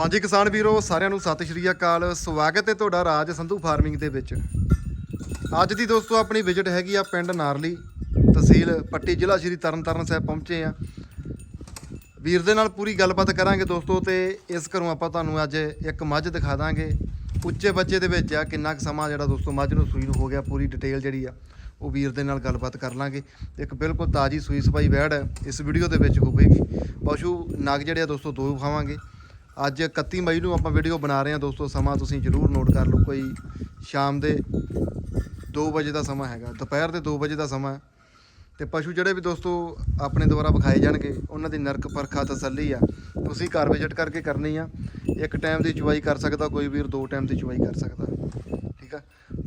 ਹਾਂਜੀ ਕਿਸਾਨ ਵੀਰੋ, ਸਾਰਿਆਂ ਨੂੰ ਸਤਿ ਸ਼੍ਰੀ ਅਕਾਲ। ਸਵਾਗਤ ਹੈ ਤੁਹਾਡਾ ਰਾਜ ਸੰਧੂ ਫਾਰਮਿੰਗ ਦੇ ਵਿੱਚ। ਅੱਜ ਦੀ ਦੋਸਤੋ, ਆਪਣੀ ਵਿਜ਼ਿਟ ਹੈਗੀ ਆ ਪਿੰਡ ਨਾਰਲੀ ਤਹਿਸੀਲ ਪੱਟੀ, ਜ਼ਿਲ੍ਹਾ ਸ਼੍ਰੀ ਤਰਨਤਾਰਨ ਸਾਹਿਬ ਪਹੁੰਚੇ ਆ। ਵੀਰ ਦੇ ਨਾਲ ਪੂਰੀ ਗੱਲਬਾਤ ਕਰਾਂਗੇ ਦੋਸਤੋ ਤੇ ਇਸ ਘਰੋਂ ਆਪਾਂ ਤੁਹਾਨੂੰ ਅੱਜ ਇੱਕ ਮੱਝ ਦਿਖਾ ਦਾਂਗੇ। ਉੱਚੇ ਬੱਚੇ ਦੇ ਵਿੱਚ ਆ, ਕਿੰਨਾ ਕੁ ਸਮਾਂ ਜਿਹੜਾ ਦੋਸਤੋ, ਮੱਝ ਨੂੰ ਸੂਈ ਨੂੰ ਹੋ ਗਿਆ, ਪੂਰੀ ਡਿਟੇਲ ਜਿਹੜੀ ਆ, ਉਹ ਵੀਰ ਦੇ ਨਾਲ ਗੱਲਬਾਤ ਕਰ ਲਾਂਗੇ। ਇੱਕ ਬਿਲਕੁਲ ਤਾਜੀ ਸੂਈ ਸਪਾਈ ਵੈੜ ਇਸ ਵੀਡੀਓ ਦੇ ਵਿੱਚ ਹੋਵੇਗੀ। ਪਸ਼ੂ ਨਗ ਜਿਹੜੇ ਆ ਦੋਸਤੋ, ਦੋ ਵਿਖਾਵਾਂਗੇ ਅੱਜ 31 ਮਈ ਨੂੰ ਆਪਾਂ ਵੀਡੀਓ ਬਣਾ ਰਹੇ ਹਾਂ ਦੋਸਤੋ, ਸਮਾਂ ਤੁਸੀਂ ਜਰੂਰ ਨੋਟ ਕਰ ਲਓ, ਕੋਈ ਸ਼ਾਮ ਦੇ 2 ਵਜੇ ਦਾ ਸਮਾਂ ਹੈਗਾ, ਦੁਪਹਿਰ ਦੇ 2 ਵਜੇ ਦਾ ਸਮਾਂ ਹੈ। ਤੇ ਪਸ਼ੂ ਜਿਹੜੇ ਵੀ ਦੋਸਤੋ ਆਪਣੇ ਦੁਆਰਾ ਵਿਖਾਏ ਜਾਣਗੇ, ਉਹਨਾਂ ਦੀ ਨਰਕ ਪਰਖਾ ਤਸੱਲੀ ਆ। ਤੁਸੀਂ ਘਰ ਵਿਜ਼ਿਟ ਕਰਕੇ ਕਰਨੀ ਆ, ਇੱਕ ਟਾਈਮ ਦੀ ਚੁਵਾਈ ਕਰ ਸਕਦਾ, ਕੋਈ ਵੀਰ ਦੋ ਟਾਈਮ ਦੀ ਚੁਵਾਈ ਕਰ ਸਕਦਾ। ਠੀਕ ਆ।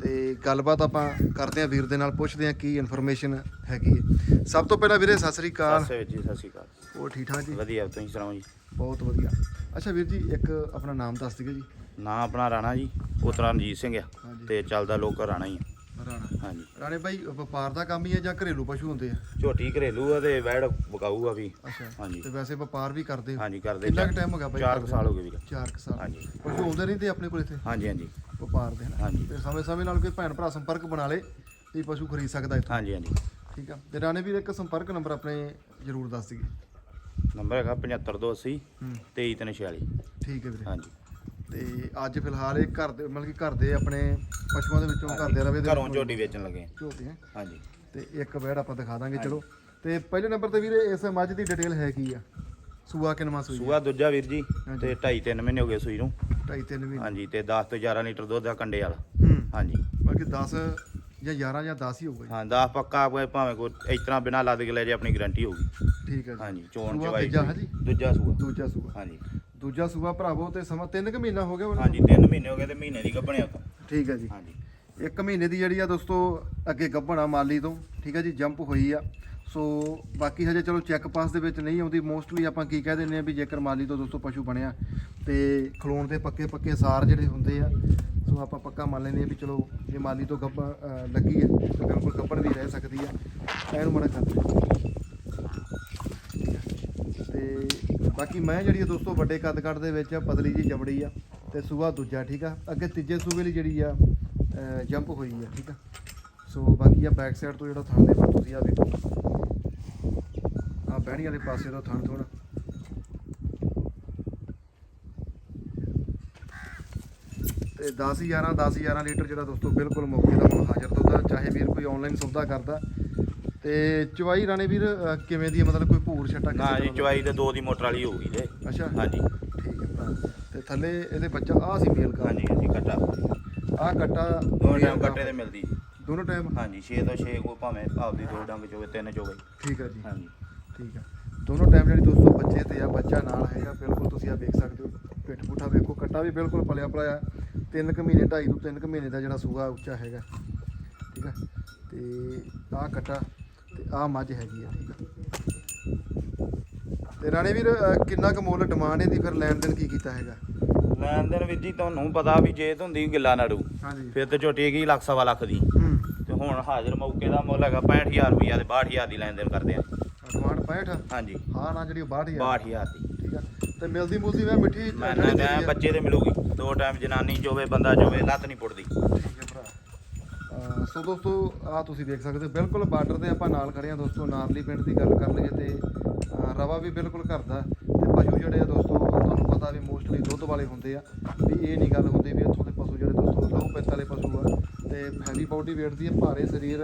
ਤੇ ਗੱਲਬਾਤ ਆਪਾਂ ਕਰਦੇ ਆ ਵੀਰ ਦੇ ਨਾਲ ਪੁੱਛਦੇ ਆ ਕੀ ਇਨਫੋਰਮੇਸ਼ਨ ਹੈਗੀ ਹੈ। ਸਭ ਤੋਂ ਪਹਿਲਾਂ ਵੀਰੇ ਸਤਿ ਸ੍ਰੀ ਅਕਾਲ। ਸਤਿ ਜੀ ਸਤਿ ਸ਼੍ਰੀ ਅਕਾਲ। ਉਹ ਠੀਕ ਠਾਕ ਜੀ? ਵਧੀਆ ਤੁਸੀਂ ਸੁਣਾਓ ਜੀ? ਬਹੁਤ ਵਧੀਆ। ਅੱਛਾ ਵੀਰ ਜੀ ਇੱਕ ਆਪਣਾ ਨਾਮ ਦੱਸ ਦਿਓ ਜੀ। ਨਾਂ ਆਪਣਾ ਰਾਣਾ ਜੀ ਉਤਰਾ ਰਣਜੀਤ ਸਿੰਘ ਆ। ਹਾਂਜੀ। ਤੇ ਚੱਲਦਾ ਲੋਕ ਰਾਣਾ ਹੀ ਆ। ਰਾਣਾ। ਹਾਂਜੀ। ਰਾਣੇ ਭਾਈ ਵਪਾਰ ਦਾ ਕੰਮ ਹੀ ਹੈ ਜਾਂ ਘਰੇਲੂ ਪਸ਼ੂ ਹੁੰਦੇ ਆ? ਝੋਟੀ ਘਰੇਲੂ ਆ ਤੇ ਵੈੜ ਬਕਾਊ ਆ ਵੀ। ਅੱਛਾ। ਹਾਂਜੀ। ਤੇ ਵੈਸੇ ਵਪਾਰ ਵੀ ਕਰਦੇ ਹੋ? ਹਾਂਜੀ ਕਰਦੇ ਕਿੰਨਾ ਕੁ ਚਾਰ- ਟਾਈਮ ਹੋ ਗਿਆ ਬਾਈ ਚਾਰ ਕੁ ਸਾਲ ਹੋ ਗਏ ਵੀਰ 4 ਸਾਲ। ਹਾਂਜੀ। ਪਸ਼ੂ ਆਉਂਦੇ ਰਹਿੰਦੇ ਆਪਣੇ ਕੋਲ ਇੱਥੇ? ਹਾਂਜੀ ਹਾਂਜੀ। ਵਪਾਰ ਦੇ ਹਨਾ? ਹਾਂਜੀ। ਤੇ ਸਮੇਂ ਸਮੇਂ ਨਾਲ ਕੋਈ ਭੈਣ ਭਰਾ ਸੰਪਰਕ ਬਣਾ ਲੇ ਵੀ ਪਸ਼ੂ ਖਰੀਦ ਸਕਦਾ ਇੱਥੋਂ। ਹਾਂਜੀ ਹਾਂਜੀ। ਠੀਕ ਆ। ਤੇ ਰਾਣੇ ਵੀਰ ਇੱਕ ਸੰਪਰਕ ਨੰਬਰ ਆਪਣੇ ਜ਼ਰੂਰ ਦੱਸ ਦਈਏ ਨੰਬਰ ਹੈਗਾ 7580 ਹੂੰ। 2346 ਠੀਕ ਹੈ ਵੀਰੇ। ਹਾਂਜੀ। ਤੇ ਅੱਜ ਫਿਲਹਾਲ ਇਹ ਘਰ ਦੇ ਮਤਲਬ ਕਿ ਘਰ ਦੇ ਆਪਣੇ ਪਸ਼ੂਆਂ ਦੇ ਵਿੱਚੋਂ ਘਰ ਦੇ ਰਵੇ ਦੇ ਘਰੋਂ ਝੋਟੀ ਵੇਚਣ ਲੱਗੇ। ਝੋਟੀ ਹੈ? ਹਾਂਜੀ। ਤੇ ਇੱਕ ਬੈੜ ਆਪਾਂ ਦਿਖਾ ਦਾਂਗੇ ਚਲੋ। ਤੇ ਪਹਿਲੇ ਨੰਬਰ ਤੇ ਵੀਰੇ ਇਸ ਮੱਝ ਦੀ ਡਿਟੇਲ ਹੈ ਕੀ ਆ? ਸੂਆ ਕਿੰਨਵਾਂ ਸੂਈ ਸੂਆ ਦੂਜਾ ਵੀਰ ਜੀ। ਤੇ 2.5 3 ਮਹੀਨੇ ਹੋ ਗਏ ਸੂਈ ਨੂੰ। ਢਾਈ ਤਿੰਨ ਮਹੀਨੇ। ਹਾਂਜੀ ਤੇ 10 ਤੋਂ 11 ਲੀਟਰ ਦੁੱਧ ਆ ਕੰਡੇ ਵਾਲਾ। ਹੂੰ। ਹਾਂਜੀ। ਬਾਕੀ 10 ਜਾਂ 11 ਜਾਂ 10 ਹੀ ਹੋਊਗਾ ਹਾਂ 10 ਪੱਕਾ ਕੋਈ ਭਾਵੇਂ ਕੋਈ ਇਸ ਤਰ੍ਹਾਂ ਬਿਨਾਂ ਲੱਦ ਕੇ ਲੈ ਜੇ ਆਪਣੀ ਗਾਰੰਟੀ ਹੋਊਗੀ। ਠੀਕ ਹੈ ਜੀ। ਹਾਂਜੀ ਚੋਣ ਸੂਆ ਚਵਾਈ ਤੀਜਾ ਹੈ ਜੀ? ਦੂਜਾ ਸੂਆ। ਦੂਜਾ ਸੂਆ। ਹਾਂਜੀ। ਦੂਜਾ ਸੂਆ ਭਰਾਵੋ ਤੇ ਸਮਾਂ 3 ਕੁ ਮਹੀਨਾ ਹੋ ਗਿਆ ਉਹਨੂੰ? ਹਾਂਜੀ 3 ਮਹੀਨੇ ਹੋ ਗਏ ਤੇ ਮਹੀਨੇ ਦੀ ਗੱਭਣਿਆ ਤੋਂ ਠੀਕ ਹੈ ਜੀ। ਹਾਂਜੀ। ਇੱਕ ਮਹੀਨੇ ਦੀ ਜਿਹੜੀ ਆ ਦੋਸਤੋ ਅੱਗੇ ਗੱਭਣਾ ਮਾਲੀ ਤੋਂ ਠੀਕ ਹੈ ਜੀ ਜੰਪ ਹੋਈ ਆ। ਸੋ ਬਾਕੀ ਹਜੇ ਚਲੋ ਚੈੱਕ ਪਾਸ ਦੇ ਵਿੱਚ ਨਹੀਂ ਆਉਂਦੀ ਮੋਸਟਲੀ ਆਪਾਂ ਕੀ ਕਹਿ ਦਿੰਦੇ ਆ ਵੀ ਜੇਕਰ ਮਾਲੀ ਤੋਂ ਦੋਸਤੋ ਪਸ਼ੂ ਬਣਿਆ ਤੇ ਖਲੋਣ ਦੇ ਪੱਕੇ ਪੱਕੇ ਸਾਰ ਜਿਹੜੇ ਹੁੰਦੇ ਆ, ਸੋ ਆਪਾਂ ਪੱਕਾ ਮੰਨ ਲੈਂਦੇ ਆ ਵੀ ਚਲੋ ਜੇ ਮਾਲੀ ਤੋਂ ਗੱਭ ਲੱਗੀ ਹੈ, ਤਾਂ ਬਿਲਕੁਲ ਗੱਭਣ ਵੀ ਰਹਿ ਸਕਦੀ ਆ। ਇਹਨੂੰ ਮਨਾ ਕਰਦੇ ਤੇ ਬਾਕੀ ਮੈਂ ਜਿਹੜੀ ਆ ਦੋਸਤੋ ਵੱਡੇ ਕੱਦ ਕੱਦ ਦੇ ਵਿੱਚ ਪਤਲੀ ਜੀ ਜਬੜੀ ਆ, ਤੇ ਸੂਆ ਦੂਜਾ, ਠੀਕ ਆ? ਅੱਗੇ ਤੀਜੇ ਸੂਬੇ ਲਈ ਜਿਹੜੀ ਆ ਜੰਪ ਹੋਈ ਆ, ਠੀਕ ਆ? ਸੋ ਬਾਕੀ ਆ ਬੈਕ ਸਾਈਡ ਤੋਂ ਜਿਹੜਾ ਥਾਂ ਦੇ ਤੁਸੀਂ ਆ ਵੇਖੋ ਬਹਿਣੀ ਵਾਲੇ ਪਾਸੇ ਤੋਂ ਥਣ ਥੋੜਾ ਤੇ 10 11 10 11 ਲੀਟਰ ਜਿਹੜਾ ਦੋਸਤੋ ਬਿਲਕੁਲ ਮੌਕੇ ਦਾ ਹੁਣ ਹਾਜ਼ਰ ਦੁੱਧ ਚਾਹੇ ਵੀਰ ਕੋਈ ਆਨਲਾਈਨ ਸੌਦਾ ਕਰਦਾ। ਤੇ ਚਵਾਈ ਰਾਣੇ ਵੀਰ ਕਿਵੇਂ ਦੀ? ਮਤਲਬ ਕੋਈ ਭੂਰ ਛੱਟਾ ਕਿਸੇ ਜੀ ਤਰ੍ਹਾਂ ਦਾ? ਚਵਾਈ ਤੇ ਦੋ ਦੀ ਮੋਟਰ ਵਾਲੀ ਹੋਊਗੀ ਜੇ ਅੱਛਾ। ਹਾਂਜੀ। ਠੀਕ ਹੈ ਭਰਾ। ਤੇ ਥੱਲੇ ਇਹਦੇ ਬੱਚਾ ਆ ਸੀ ਮੇਲ ਕਾ ਹਾਂਜੀ ਹਾਂਜੀ ਕੱਟਾ। ਆ ਕੱਟਾ ਦੋ ਟਾਈਮ ਕੱਟੇ ਤੇ ਮਿਲਦੀ। ਜੀ। ਦੋਨੋਂ ਟਾਈਮ ਹਾਂਜੀ 6 ਤੋਂ 6 ਕੋ ਭਾਵੇਂ ਆਪਦੀ ਦੋ ਡੰਗ ਚੋਵੇ ਤਿੰਨ ਚੋਵੇ। ਠੀਕ ਹੈ ਜੀ। ਹਾਂਜੀ। ਠੀਕ ਆ। ਦੋਨੋਂ ਟਾਈਮ ਜਿਹੜੀ ਦੋਸਤੋ ਬੱਚੇ ਤੇ ਆ ਬੱਚਾ ਨਾਲ ਹੈਗਾ ਬਿਲਕੁਲ ਤੁਸੀਂ ਆ ਵੇਖ ਸਕਦੇ ਹੋ। ਪਿੱਠ ਪੁੱਠਾ ਵੇਖੋ ਕੱਟਾ ਵੀ ਬਿਲਕੁਲ ਪਲਿਆ ਪਲਿਆ ਤਿੰਨ ਕੁ ਮਹੀਨੇ ਢਾਈ ਤੋਂ ਤਿੰਨ ਕੁ ਮਹੀਨੇ ਦਾ ਜਿਹੜਾ ਸੂਆ ਉੱਚਾ ਹੈਗਾ ਠੀਕ ਆ। ਤੇ ਆਹ ਕੱਟਾ ਤੇ ਆਹ ਮੱਝ ਹੈਗੀ ਆ ਠੀਕ ਆ। ਤੇ ਰਾਣੇ ਵੀਰ ਕਿੰਨਾ ਕੁ ਮੁੱਲ ਡਿਮਾਂਡ ਇਹਦੀ? ਫਿਰ ਲੈਣ ਦੇਣ ਕੀ ਕੀਤਾ ਹੈਗਾ? ਲੈਣ ਦੇਣ ਵੀਰ ਜੀ ਤੁਹਾਨੂੰ ਪਤਾ ਵੀ ਜੇ ਹੁੰਦੀ ਗਿੱਲਾ ਨਾੜੂ ਹਾਂਜੀ। ਫਿਰ ਤੇ ਝੋਟੀ ਹੈਗੀ ਲੱਖ ਸਵਾ ਲੱਖ ਦੀ। ਹੂੰ। ਤੇ ਹੁਣ ਹਾਜ਼ਰ ਮੌਕੇ ਦਾ ਮੁੱਲ ਹੈਗਾ 65000 ਰੁਪਈਆ ਤੇ 62000 ਦੀ ਲੈਣ ਦੇਣ ਕਰਦੇ ਆ। ਡਿਮਾਂਡ 65 ਹਾਂਜੀ। ਹਾਂ ਨਾ ਜਿਹੜੀ ਉਹ 62000 62000 ਦੀ ਠੀਕ ਆ। ਤੇ ਮਿਲਦੀ ਮੁਲਦੀ ਮੈਂ ਮਿੱਠੀ ਮੈਂ ਨਾ। ਬੱਚੇ ਤੇ ਮਿਲੂਗੀ। ਦੋ ਟਾਈਮ ਜਨਾਨੀ ਚੋਵੇ ਬੰਦਾ ਚੋਵੇ ਲੱਤ ਨਹੀਂ ਪੁੱਟਦੀ। ਠੀਕ ਹੈ ਭਰਾ। ਸੋ ਦੋਸਤੋ ਆ ਤੁਸੀਂ ਦੇਖ ਸਕਦੇ ਹੋ ਬਿਲਕੁਲ ਬਾਰਡਰ ਤੇ ਆਪਾਂ ਨਾਲ ਖੜੇ ਆ ਦੋਸਤੋ ਨਾਰਲੀ ਪਿੰਡ ਦੀ ਗੱਲ ਕਰ ਲਈਏ ਤੇ ਰਵਾ ਵੀ ਬਿਲਕੁਲ ਘਰ ਦਾ ਤੇ ਪਸ਼ੂ ਜਿਹੜੇ ਆ ਦੋਸਤੋ ਤੁਹਾਨੂੰ ਪਤਾ ਵੀ ਮੋਸਟਲੀ ਦੁੱਧ ਵਾਲੇ ਹੁੰਦੇ ਆ। ਵੀ ਇਹ ਨਹੀਂ ਗੱਲ ਹੁੰਦੀ ਵੀ ਇੱਥੋਂ ਦੇ ਪਸ਼ੂ ਜਿਹੜੇ ਦੋਸਤੋ ਲਹੂ ਪੈਂਤ ਵਾਲੇ ਪਸ਼ੂ ਆ। ਤੇ ਹੈਵੀ ਬਾਡੀ weight ਦੀ ਭਾਰੇ ਸਰੀਰ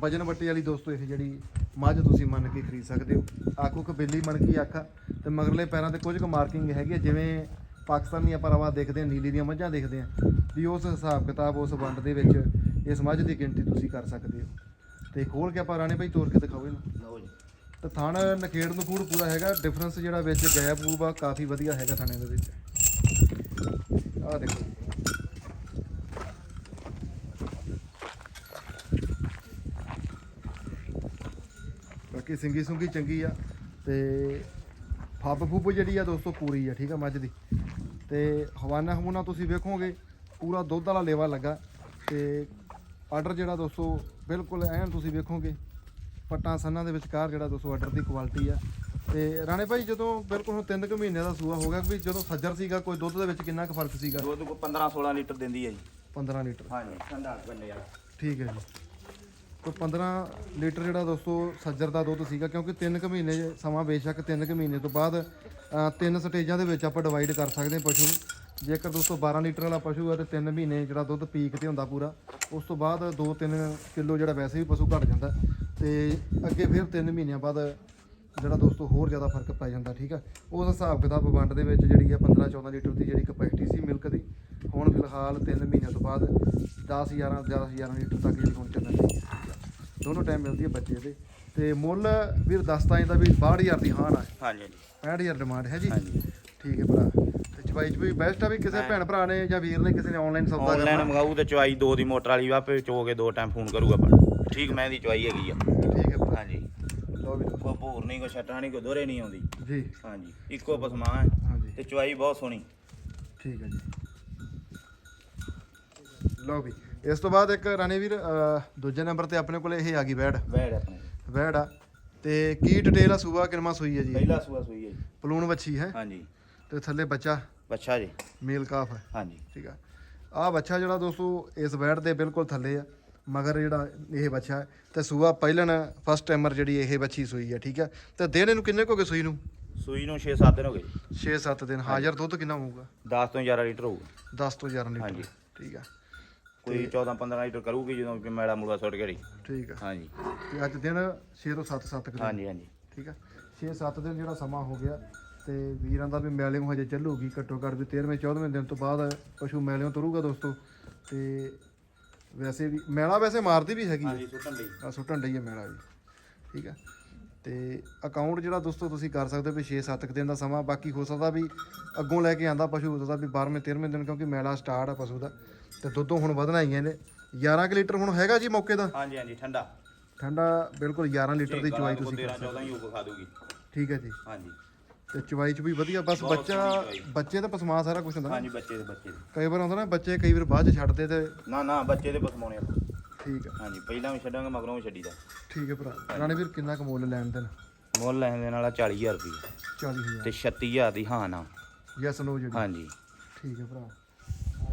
ਵਜਨ ਵੱਟੀ ਵਾਲੀ ਦੋਸਤੋ ਇਹ ਜਿਹੜੀ ਮੱਝ ਤੁਸੀਂ ਮੰਨ ਕੇ ਖਰੀਦ ਸਕਦੇ ਹੋ। ਆਖੋ ਕਿ ਬਿੱਲੀ ਮਣ ਕੀ ਅੱਖ ਤੇ ਮਗਰਲੇ ਪੈਰਾਂ ਤੇ ਕੁਝ ਕੁ ਮਾਰਕਿੰਗ ਹੈਗੀ ਜਿਵੇਂ ਪਾਕਿਸਤਾਨੀ ਆਪਾਂ ਰਵਾ ਦੇਖਦੇ ਹਾਂ ਨੀਲੀ ਦੀਆਂ ਮੱਝਾਂ ਦੇਖਦੇ ਹਾਂ। ਵੀ ਉਸ ਹਿਸਾਬ ਕਿਤਾਬ ਉਸ ਵੰਡ ਦੇ ਵਿੱਚ ਇਸ ਮੱਝ ਦੀ ਗਿਣਤੀ ਤੁਸੀਂ ਕਰ ਸਕਦੇ ਹੋ। ਤੇ ਖੋਲ ਕੇ ਆਪਾਂ ਰਾਣੇ ਭਾਈ ਤੋੜ ਕੇ ਦਿਖਾਓ ਇਹਨੂੰ। ਲਓ ਜੀ। ਤੇ ਥਣ ਨਖੇੜ ਨੂੰ ਫੂਡ ਪੂਰਾ ਹੈਗਾ ਡਿਫਰੈਂਸ ਜਿਹੜਾ ਵਿੱਚ ਗੈਪ ਗੂਪ ਆ ਕਾਫੀ ਵਧੀਆ ਹੈਗਾ ਥਾਣੇ ਦੇ ਵਿੱਚ। ਆਹ ਦੇਖੋ ਬਾਕੀ ਸਿੰਗੀ ਸੁੰਗੀ ਚੰਗੀ ਆ ਤੇ ਫੱਬ ਫੁੱਬ ਜਿਹੜੀ ਆ ਦੋਸਤੋ ਪੂਰੀ ਆ ਠੀਕ ਆ ਮੱਝ ਦੀ। ਤੇ ਹਵਾਨਾ ਹਮੂਨਾ ਤੁਸੀਂ ਵੇਖੋਗੇ ਪੂਰਾ ਦੁੱਧ ਵਾਲਾ ਲੇਵਾ ਲੱਗਾ। ਤੇ ਆਰਡਰ ਜਿਹੜਾ ਦੋਸਤੋ ਬਿਲਕੁਲ ਐਨ ਤੁਸੀਂ ਵੇਖੋਗੇ ਪੱਟਾਂ ਸੰਨਾਂ ਦੇ ਵਿਚਕਾਰ ਜਿਹੜਾ ਦੋਸਤੋ ਆਰਡਰ ਦੀ ਕੁਆਲਿਟੀ ਆ। ਤੇ ਰਾਣੇ ਭਾਈ ਜਦੋਂ ਬਿਲਕੁਲ ਹੁਣ 3 ਕੁ ਮਹੀਨਿਆਂ ਦਾ ਸੂਆ ਹੋ ਗਿਆ ਵੀ ਜਦੋਂ ਸੱਜਰ ਸੀਗਾ ਕੋਈ ਦੁੱਧ ਦੇ ਵਿੱਚ ਕਿੰਨਾ ਕੁ ਫ਼ਰਕ ਸੀਗਾ? ਦੁੱਧ ਕੋ 15 16 ਲੀਟਰ ਦਿੰਦੀ ਹੈ ਜੀ। 15 ਲੀਟਰ। ਹਾਂਜੀ ਠੰਡਾ ਬੰਨੇ ਯਾਰ ਠੀਕ ਹੈ ਜੀ। ਕੋਈ 15 ਲੀਟਰ ਜਿਹੜਾ ਦੋਸਤੋ ਸੱਜਰ ਦਾ ਦੁੱਧ ਸੀਗਾ, ਕਿਉਂਕਿ 3 ਕੁ ਮਹੀਨੇ ਸਮਾਂ ਬੇਸ਼ੱਕ 3 ਕੁ ਮਹੀਨੇ ਤੋਂ ਬਾਅਦ ਤਿੰਨ ਸਟੇਜਾਂ ਦੇ ਵਿੱਚ ਆਪਾਂ ਡਿਵਾਈਡ ਕਰ ਸਕਦੇ ਹਾਂ ਪਸ਼ੂ। ਨੂੰ ਜੇਕਰ ਦੋਸਤੋ 12 ਲੀਟਰ ਵਾਲਾ ਪਸ਼ੂ ਹੈ ਤੇ 3 ਮਹੀਨੇ ਜਿਹੜਾ ਦੁੱਧ ਪੀਕ ਤੇ ਹੁੰਦਾ ਪੂਰਾ, ਉਸ ਤੋਂ ਬਾਅਦ 2-3 ਕਿਲੋ ਜਿਹੜਾ ਵੈਸੇ ਵੀ ਪਸ਼ੂ ਘਟ ਜਾਂਦਾ। ਤੇ ਅੱਗੇ ਫਿਰ 3 ਮਹੀਨਿਆਂ ਬਾਅਦ ਜਿਹੜਾ ਦੋਸਤੋ ਹੋਰ ਜ਼ਿਆਦਾ ਫ਼ਰਕ ਪੈ ਜਾਂਦਾ, ਠੀਕ ਆ? ਉਸ ਹਿਸਾਬ ਕਿਤਾਬ ਵੰਡ ਦੇ ਵਿੱਚ ਜਿਹੜੀ ਆ 15-14 ਲੀਟਰ ਦੀ ਜਿਹੜੀ ਕਪੈਸਿਟੀ ਸੀ ਮਿਲਕ ਦੀ, ਹੁਣ ਫਿਲਹਾਲ 3 ਮਹੀਨਿਆਂ ਤੋਂ ਬਾਅਦ 10 11 10 11 ਲੀਟਰ ਤੱਕ ਜਿਹੜੀ ਹੁਣ ਚੱਲਣ ਦੀ ਦੋਨੋਂ ਟਾਈਮ ਮਿਲਦੀ ਹੈ ਬੱਚੇ ਦੇ। ਤੇ ਮੁੱਲ ਵੀਰ ਦੱਸਤਾ ਇਹਦਾ ਵੀ 62000 ਦੀ ਹਾਨ ਆ। ਹਾਂਜੀ ਹਾਂਜੀ। 65000 ਡਿਮਾਂਡ ਹੈ ਜੀ। ਹਾਂਜੀ। ਠੀਕ ਹੈ ਭਰਾ। ਤੇ ਚਵਾਈ ਚ ਵੀ ਬੈਸਟ ਆ ਵੀ ਕਿਸੇ ਭੈਣ ਭਰਾ ਨੇ ਜਾਂ ਵੀਰ ਨੇ ਕਿਸੇ ਨੇ ਆਨਲਾਈਨ ਸੌਦਾ ਆਨਲਾਈਨ ਕਰਨਾ ਮੰਗਾਊ ਤੇ ਚਵਾਈ ਦੋ ਦੀ ਮੋਟਰ ਵਾਲੀ ਵਾਪੇ ਚੋ ਕੇ ਦੋ ਟਾਈਮ ਫੋਨ ਕਰੂਗਾ ਆਪਾਂ। ਠੀਕ ਮੈਂ ਦੀ ਚਵਾਈ ਹੈਗੀ ਆ। ਠੀਕ ਹੈ ਭਰਾ। ਹਾਂਜੀ। ਲਓ ਵੀ ਕੋ ਭੂਰ ਨਹੀਂ ਕੋ ਛੱਟਾ ਨਹੀਂ ਕੋ ਦੋਰੇ ਨਹੀਂ ਆਉਂਦੀ। ਜੀ। ਹਾਂਜੀ। ਇੱਕੋ ਪਸਮਾ ਹੈ। ਹਾਂਜੀ। ਤੇ ਚਵਾਈ ਬਹੁਤ ਸੋਹਣੀ। ਠੀਕ ਹੈ ਜੀ। ਲਓ ਵੀ। ਇਸ ਤੋਂ ਬਾਅਦ ਇੱਕ ਰਾਣੇ ਵੀਰ ਅਹ, ਦੂਜੇ ਨੰਬਰ ਤੇ ਆਪਣੇ ਕੋਲ ਇਹ ਆ ਗਈ ਬੈੜ ਬੈੜ ਆਪਣੇ ਬੈੜ ਆ। ਤੇ ਕੀ ਡਿਟੇਲ ਆ? ਸੂਆ ਕਿਨਮਾ ਸੂਈ ਹੈ ਜੀ? ਪਹਿਲਾ ਸੂਆ ਸੂਈ ਹੈ ਜੀ। ਪਲੂਣ ਵੱਛੀ ਹੈ। ਹਾਂਜੀ। ਤੇ ਥੱਲੇ ਬੱਚਾ? ਬੱਚਾ ਜੀ। ਮੇਲ ਕਾਫ ਹੈ। ਹਾਂਜੀ। ਠੀਕ ਆ। ਆ ਬੱਚਾ ਜਿਹੜਾ ਦੋਸਤੋ ਇਸ ਬੈਡ ਦੇ ਬਿਲਕੁਲ ਥੱਲੇ ਆ। ਮਗਰ ਜਿਹੜਾ ਇਹ ਬੱਚਾ ਹੈ। ਤੇ ਸੂਆ ਪਹਿਲਣ ਫਸਟ ਟਾਈਮਰ ਜਿਹੜੀ ਇਹ ਬੱਚੀ ਸੂਈ ਹੈ ਠੀਕ ਆ। ਤੇ ਦਿਨ ਇਹਨੂੰ ਕਿੰਨੇ ਕੁ ਹੋ ਗਏ ਸੂਈ ਨੂੰ? ਸੂਈ ਨੂੰ 6-7 ਦਿਨ ਹੋ ਗਏ 6-7 ਦਿਨ। ਹਾਜ਼ਰ ਦੁੱਧ ਕਿੰਨਾ ਹੋਊਗਾ? 10 ਤੋਂ 11 ਲੀਟਰ ਹੋਊਗਾ। 10 ਤੋਂ 11 ਲੀਟਰ। ਹਾਂਜੀ। ਠੀਕ ਆ। ਕੋਈ 14-15 ਲੀਟਰ ਕਰੂਗੀ ਜਦੋਂ ਕਿ ਮੈਲਾ ਮੂਲਾ ਸੁੱਟ ਗੜੀ ਠੀਕ ਆ। ਹਾਂਜੀ। ਤੇ ਅੱਜ ਦਿਨ 6 ਤੋਂ 7 7 ਦਿਨ। ਹਾਂਜੀ ਹਾਂਜੀ। ਠੀਕ ਆ। 6-7 ਦਿਨ ਜਿਹੜਾ ਸਮਾਂ ਹੋ ਗਿਆ ਤੇ ਵੀਰਾਂ ਦਾ ਵੀ ਮੈਲਿਓ ਹਜੇ ਚੱਲੂਗੀ ਘੱਟੋ ਘੱਟ ਵੀ 13ਵੇਂ 14ਵੇਂ ਦਿਨ ਤੋਂ ਬਾਅਦ ਪਸ਼ੂ ਮੈਲਿਓ ਤੁਰੂਗਾ ਦੋਸਤੋ। ਤੇ ਵੈਸੇ ਵੀ ਮੈਲਾ ਵੈਸੇ ਮਾਰਦੀ ਵੀ ਹੈਗੀ ਹੈ ਹਾਂਜੀ ਸੁੱਟਣ ਲਈ। ਆ ਸੁੱਟਣ ਡਈ ਹੈ ਮੇਲਾ ਵੀ। ਠੀਕ ਆ। ਤੇ ਅਕਾਊਂਟ ਜਿਹੜਾ ਦੋਸਤੋ ਤੁਸੀਂ ਕਰ ਸਕਦੇ ਹੋ ਵੀ 6-7 ਦਿਨ ਦਾ ਸਮਾਂ ਬਾਕੀ ਹੋ ਸਕਦਾ ਵੀ ਅੱਗੋਂ ਲੈ ਕੇ ਆਂਦਾ ਪਸ਼ੂ ਹੋ ਸਕਦਾ ਵੀ 12ਵੇਂ 13ਵੇਂ ਦਿਨ ਕਿਉਂਕਿ ਮੇਲਾ ਸਟਾਰਟ ਆ ਪਸ਼ੂ ਦਾ। ਤੇ ਦੁੱਧੋਂ ਹੁਣ ਵਧਣਾ ਹੀ ਇਹਨੇ। 11 ਕਿ ਲੀਟਰ ਹੁਣ ਹੈਗਾ ਜੀ ਮੌਕੇ ਦਾ? ਹਾਂਜੀ ਹਾਂਜੀ ਠੰਡਾ। ਠੰਡਾ ਬਿਲਕੁਲ 11 ਲੀਟਰ ਦੀ ਚਵਾਈ ਤੁਸੀਂ ਕਰ 13 14 ਹੀ। ਉਹ ਖਾ ਦੂਗੀ। ਠੀਕ ਹੈ ਜੀ। ਹਾਂਜੀ। ਤੇ ਚਵਾਈ ਚ ਵੀ ਵਧੀਆ ਬਸ ਬੱਚਾ। ਬੱਚੇ ਦਾ ਪਸਮਾ ਸਾਰਾ ਕੁਝ ਹੁੰਦਾ। ਹਾਂਜੀ ਬੱਚੇ ਦੇ ਬੱਚੇ ਦੇ। ਕਈ ਵਾਰ ਹੁੰਦਾ ਨਾ ਬੱਚੇ ਕਈ ਵਾਰ ਬਾਅਦ ਚ ਛੱਡਦੇ ਤੇ ਨਾ ਨਾ ਬੱਚੇ ਦੇ ਪਸਮਾਉਣੇ ਆਪਾਂ ਠੀਕ ਆ। ਹਾਂਜੀ ਪਹਿਲਾਂ ਵੀ ਛੱਡਾਂਗੇ ਮਗਰੋਂ ਵੀ ਛੱਡੀਦਾ। ਠੀਕ ਹੈ ਭਰਾ। ਰਾਣੇ ਵੀਰ ਕਿੰਨਾ ਕੁ ਮੁੱਲ ਲੈਣ ਦੇਣ? ਮੁੱਲ ਲੈਣ ਦੇ ਨਾਲ 40000 ਰੁਪਏ 40000 ਤੇ 36000 ਦੀ ਹਾਂ ਨਾ। ਯੈਸ ਨੋ ਜਿਹੜੀ। ਹਾਂਜੀ। ਠੀਕ ਹੈ ਭਰਾ।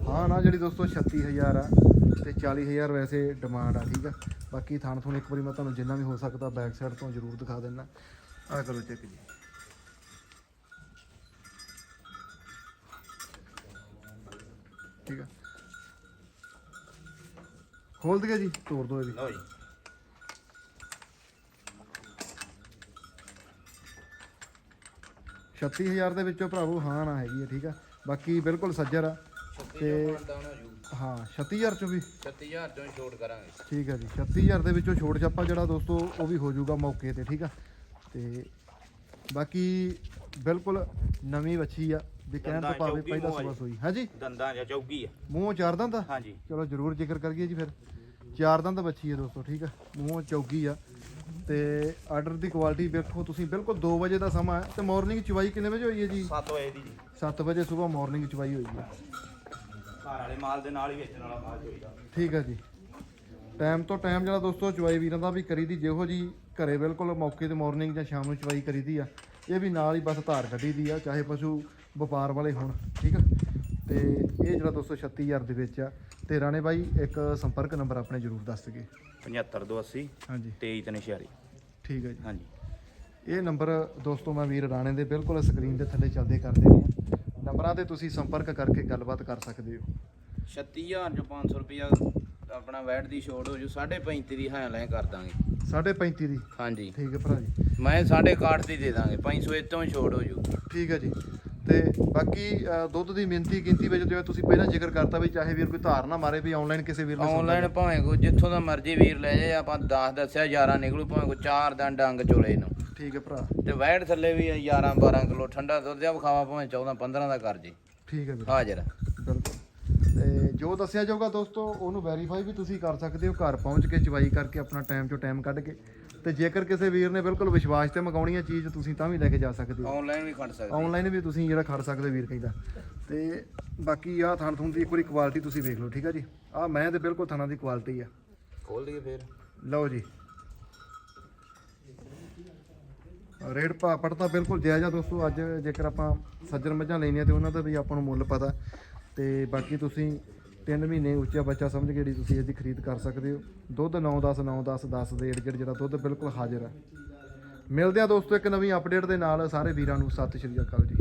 ਹਾਂ ਨਾ ਜਿਹੜੀ ਦੋਸਤੋ 36000 ਆ ਤੇ 40000 ਵੈਸੇ ਡਿਮਾਂਡ ਆ ਠੀਕ ਆ। ਬਾਕੀ ਥਾਣ ਥੁਣ ਇੱਕ ਵਾਰੀ ਮੈਂ ਤੁਹਾਨੂੰ ਜਿੰਨਾ ਵੀ ਹੋ ਸਕਦਾ ਬੈਕ ਸਾਈਡ ਤੋਂ ਜ਼ਰੂਰ ਦਿਖਾ ਦਿੰਦਾ ਆ ਕਰੋ ਚੈੱਕ ਜੀ। ਠੀਕ ਆ। ਖੋਲ ਦਈਏ ਜੀ ਤੋੜ ਦੋ ਇਹ ਵੀ ਲਓ ਜੀ। 36000 ਦੇ ਵਿੱਚੋਂ ਭਰਾਵੋ ਹਾਂ ਨਾ ਹੈਗੀ ਆ ਠੀਕ ਆ। ਬਾਕੀ ਬਿਲਕੁਲ ਸੱਜਰ ਆ। ਤੇ ਹਾਂ 36000 ਚੋਂ ਵੀ। 36000 ਚੋਂ ਛੋਟ ਕਰਾਂਗੇ। ਠੀਕ ਹੈ ਜੀ 36000 ਦੇ ਵਿੱਚੋਂ ਛੋਟ ਛਾਪਾ ਜਿਹੜਾ ਦੋਸਤੋ ਉਹ ਵੀ ਹੋ ਜਾਊਗਾ ਮੌਕੇ ਤੇ ਠੀਕ ਆ। ਤੇ ਬਾਕੀ ਬਿਲਕੁਲ ਨਵੀਂ ਵੱਛੀ ਆ। ਵੀ ਕਹਿਣ ਤੋਂ ਦੰਦਾਂ ਭਾਵੇਂ ਪਹਿਲਾ ਮੂੰਹ ਆ ਸਵਾ। ਸੋਈ ਹਾਂਜੀ? ਦੰਦਾਂ ਜਾਂ ਚੌਕੀ ਆ। ਮੂੰਹ ਚਾਰ ਦੰਦ ਆ? ਹਾਂਜੀ। ਚਲੋ ਜਰੂਰ ਜ਼ਿਕਰ ਕਰੀਏ ਜੀ ਫਿਰ। ਚਾਰ ਦੰਦ ਬੱਚੀ ਹੈ ਦੋਸਤੋ ਠੀਕ ਆ? ਮੂੰਹ ਚੌਗੀ ਆ। ਤੇ ਆਰਡਰ ਦੀ ਕੁਆਲਿਟੀ ਵੇਖੋ ਤੁਸੀਂ ਬਿਲਕੁਲ 2 ਵਜੇ ਦਾ ਸਮਾਂ ਹੈ। ਤੇ ਮਾਰਨਿੰਗ ਚਵਾਈ ਕਿੰਨੇ ਵਜੇ ਹੋਈ ਹੈ ਜੀ? 7 ਵਜੇ ਦੀ ਜੀ। 7 ਵਜੇ ਸਵੇਰ ਮਾਰਨਿੰਗ ਚਵਾਈ ਹੋਈ ਹੈ। ਘਰ ਵਾਲੇ ਮਾਲ ਦੇ ਨਾਲ ਹੀ ਵੇਚਣ ਵਾਲਾ ਮਾਲ ਚੋਈਦਾ ਠੀਕ ਹੈ ਜੀ। ਟਾਈਮ ਤੋਂ ਟਾਈਮ ਜਿਹੜਾ ਦੋਸਤੋ ਚਵਾਈ ਵੀਰਾਂ ਦਾ ਵੀ ਕਰੀਦੀ ਜਿਹੋ ਜੀ ਘਰੇ ਬਿਲਕੁਲ ਮੌਕੇ ਤੇ ਮਾਰਨਿੰਗ ਜਾਂ ਸ਼ਾਮ ਨੂੰ ਚਵਾਈ ਕਰੀਦੀ ਆ। ਇਹ ਵੀ ਨਾਲ ਹੀ ਬਸ ਧਾਰ ਕੱਢੀ ਦੀ ਆ ਚਾਹੇ ਪਸ਼ੂ ਵਪਾਰ ਵਾਲੇ ਹੋਣ ਠੀਕ ਆ? ਤੇ ਇਹ ਜਿਹੜਾ ਦੋਸਤੋ 36000 ਦੇ ਵਿੱਚ ਆ ਤੇ ਰਾਣੇ ਬਾਈ ਇੱਕ ਸੰਪਰਕ ਨੰਬਰ ਆਪਣੇ ਜ਼ਰੂਰ ਦੱਸ ਦਈਏ। 7580 ਹਾਂਜੀ। 23 ਠੀਕ ਹੈ ਜੀ। ਹਾਂਜੀ। ਇਹ ਨੰਬਰ ਦੋਸਤੋ ਮੈਂ ਵੀਰ ਰਾਣੇ ਦੇ ਬਿਲਕੁਲ ਸਕਰੀਨ ਦੇ ਥੱਲੇ ਚੱਲਦੇ ਕਰਦੇ ਨੇ। ਨੰਬਰਾਂ ਤੇ ਤੁਸੀਂ ਸੰਪਰਕ ਕਰਕੇ ਗੱਲਬਾਤ ਕਰ ਸਕਦੇ ਹੋ। 36000 ਚ 500 ਰੁਪਿਆ ਆਪਣਾ ਵੈਟ ਦੀ ਛੋੜ ਹੋ ਜੂ 35 ਦੀ ਹਾਂ ਲੈ ਕਰ ਦਾਂਗੇ। 35.5 ਦੀ। ਹਾਂਜੀ। ਠੀਕ ਹੈ ਭਰਾ ਜੀ। ਮੈਂ 61 ਦੀ ਦੇ ਦਾਂਗੇ 500 ਇਹ ਤੋਂ ਹੀ ਛੋੜ ਹੋ ਜੂ। ਠੀਕ ਹੈ ਜੀ। ਤੇ ਬਾਕੀ ਅ, ਦੁੱਧ ਦੀ ਮਿੰਤੀ ਗਿਣਤੀ ਵਿੱਚ ਜਿਵੇਂ ਤੁਸੀਂ ਪਹਿਲਾਂ ਜ਼ਿਕਰ ਕਰਤਾ ਵੀ ਚਾਹੇ ਵੀਰ ਕੋਈ ਧਾਰ ਨਾ ਮਾਰੇ ਵੀ ਆਨਲਾਈਨ ਕਿਸੇ ਵੀਰ ਨੇ ਆਨਲਾਈਨ ਭਾਵੇਂ ਕੋ ਜਿੱਥੋਂ ਦਾ ਮਰਜ਼ੀ ਵੀਰ ਲੈ ਜਾਏ ਆਪਾਂ 10 ਦੱਸਿਆ 11 ਨਿਕਲੂ ਭਾਵੇਂ ਕੋ 4 ਦਿਨ ਡੰਗ ਚੋਲੇ ਨੂੰ ਠੀਕ ਹੈ ਭਰਾ। ਤੇ ਵੈਟ ਥੱਲੇ ਵੀ 11 12 ਕਿਲੋ ਠੰਡਾ ਦੁੱਧ ਜਾਂ ਵਿਖਾਵਾ ਭਾਵੇਂ 14 15 ਦਾ ਕਰ ਜੇ। ਠੀਕ ਹੈ ਵੀਰ। ਹਾਜ਼ਰ ਬਿਲਕੁਲ। ਤੇ ਜੋ ਦੱਸਿਆ ਜਾਊਗਾ ਦੋਸਤੋ ਉਹਨੂੰ ਵੈਰੀਫਾਈ ਵੀ ਤੁਸੀਂ ਕਰ ਸਕਦੇ ਹੋ ਘਰ ਪਹੁੰਚ ਕੇ ਚਵਾਈ ਕਰਕੇ ਆਪਣਾ ਟਾਈਮ ਚੋਂ ਟਾਈਮ ਕੱਢ ਕੇ। ਤੇ ਜੇਕਰ ਕਿਸੇ ਵੀਰ ਨੇ ਬਿਲਕੁਲ ਵਿਸ਼ਵਾਸ ਤੇ ਮੰਗਾਉਣੀ ਹੈ ਚੀਜ਼ ਤੁਸੀਂ ਤਾਂ ਵੀ ਲੈ ਕੇ ਜਾ ਸਕਦੇ ਹੋ। ਆਨਲਾਈਨ ਵੀ ਖੜ ਸਕਦੇ ਆਨਲਾਈਨ ਵੀ ਤੁਸੀਂ ਜਿਹੜਾ ਖੜ ਸਕਦੇ ਵੀਰ ਕਹਿੰਦਾ। ਤੇ ਬਾਕੀ ਆਹ ਥਣ ਥੁਣ ਦੀ ਇੱਕ ਵਾਰੀ ਕੁਆਲਿਟੀ ਤੁਸੀਂ ਵੇਖ ਲਓ ਠੀਕ ਆ ਜੀ? ਆਹ ਮੈਂ ਤੇ ਬਿਲਕੁਲ ਥਣਾ ਦੀ ਕੁਆਲਿਟੀ ਆ। ਖੋਲ ਦਈਏ ਫੇਰ। ਲਓ ਜੀ। ਰੇਟ ਭਾਪੜ ਤਾਂ ਬਿਲਕੁਲ ਜਾਇਜ਼ ਆ ਦੋਸਤੋ ਅੱਜ ਜੇਕਰ ਆਪਾਂ ਸੱਜਰ ਮੱਝਾਂ ਲੈਣੀਆਂ ਤੇ ਉਹਨਾਂ ਦਾ ਵੀ ਆਪਾਂ ਨੂੰ ਮੁੱਲ ਪਤਾ। ਤੇ ਬਾਕੀ ਤੁਸੀਂ 3 ਮਹੀਨੇ ਉੱਚਾ ਬੱਚਾ ਸਮਝ ਕੇ ਜਿਹੜੀ ਤੁਸੀਂ ਇਹਦੀ ਖਰੀਦ ਕਰ ਸਕਦੇ ਹੋ। ਦੁੱਧ 9 10 9 10 10 ਦੇ ਏਡ ਜਿਹੜਾ ਦੁੱਧ ਬਿਲਕੁਲ ਹਾਜ਼ਰ ਹੈ ਮਿਲਦੇ ਆ ਦੋਸਤੋ ਇੱਕ ਨਵੀਂ ਅਪਡੇਟ ਦੇ ਨਾਲ। ਸਾਰੇ ਵੀਰਾਂ ਨੂੰ ਸਤਿ ਸ਼੍ਰੀ ਅਕਾਲ ਜੀ।